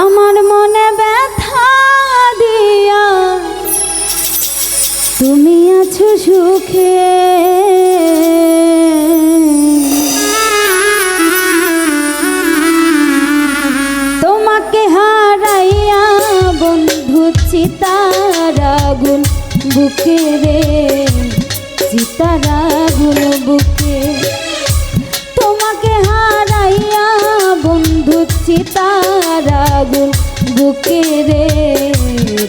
আমার মনে ব্যথা দিয়া। তুমি আছো সুখে। তোমাকে হারাইয়া বন্ধু চিতার আগুন বুকে রে। চিতার আগুন বুকে। বন্ধু গুন বুকে রে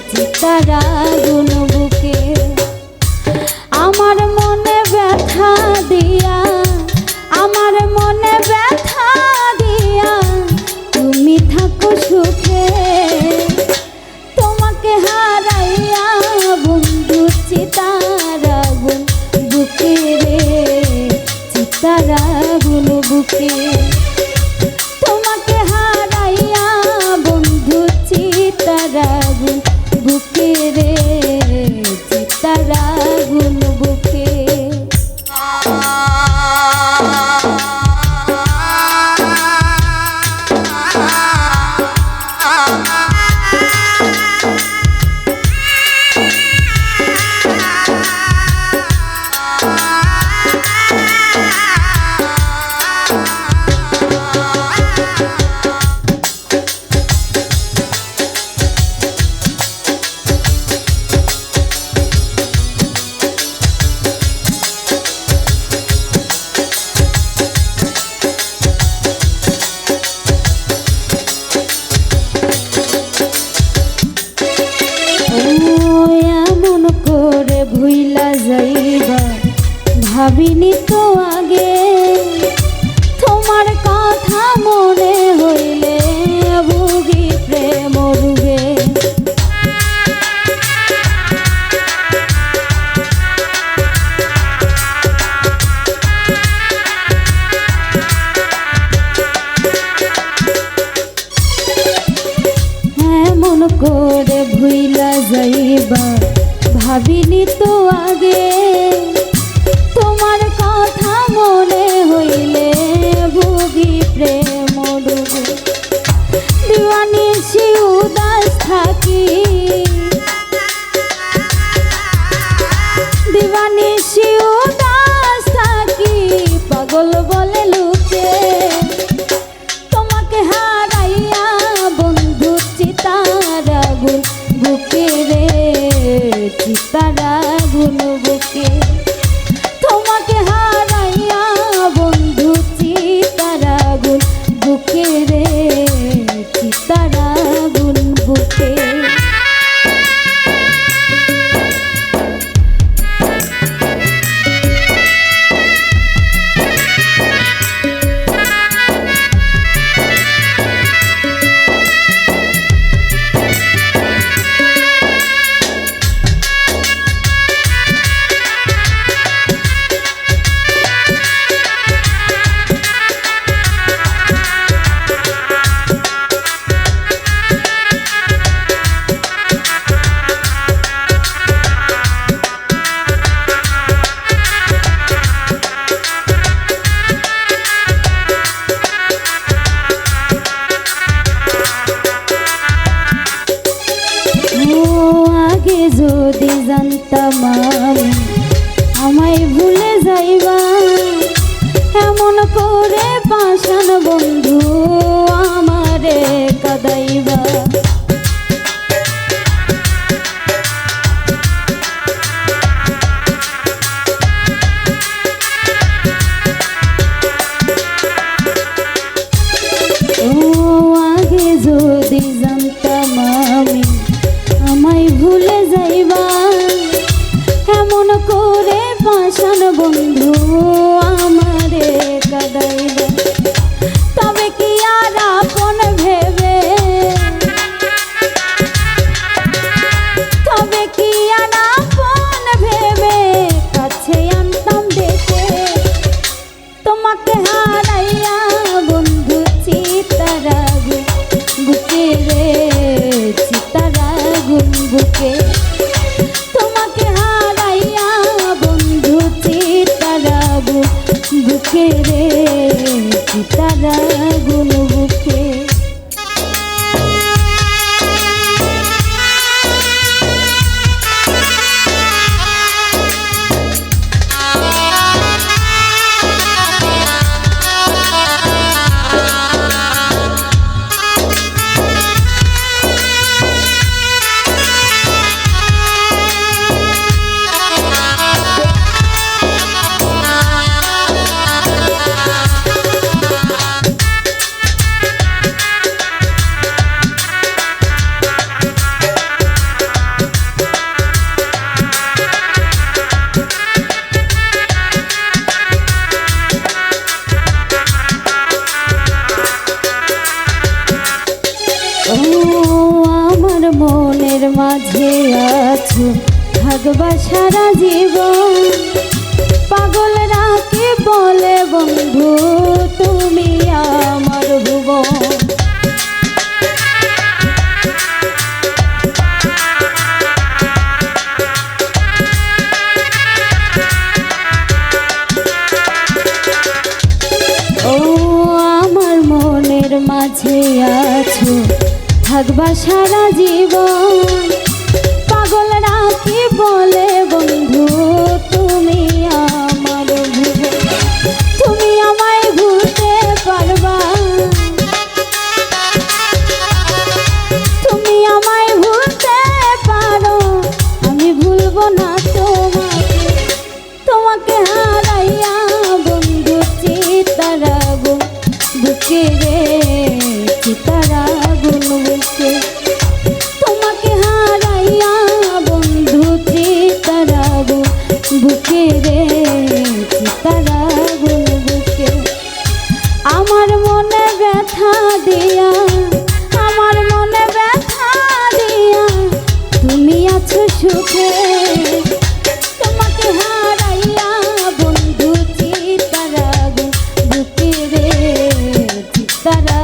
চিতার গুন বুকে ভুইলা যাইবা, ভাবিনি তো আগে। তোমার কথা মনে হইলে ভুগি প্রেম রুগে এমন করে ভুইলা যাইবা ভাবিনি তো আগে। চিতার আমায় ভুলে যাইবা। এমন করে পাশান বন্ধু আমারে কাদাইবা। পাশান বন্ধু কে রে তারা গুণ থাকবা সারা জীবন। পাগলরা কি বলে, বন্ধু, তুমি আমার ভুবন। মাঝে আছো থাকবা সারা জীবন। পাগলরা কি বলে আমার মনে ব্যথা দিয়া, আমার মনে ব্যথা দিয়া। তুমি আছো সুখে, তোমাকে হারাইয়া বন্ধু চিতারাগু বুকে রে চিতারাগু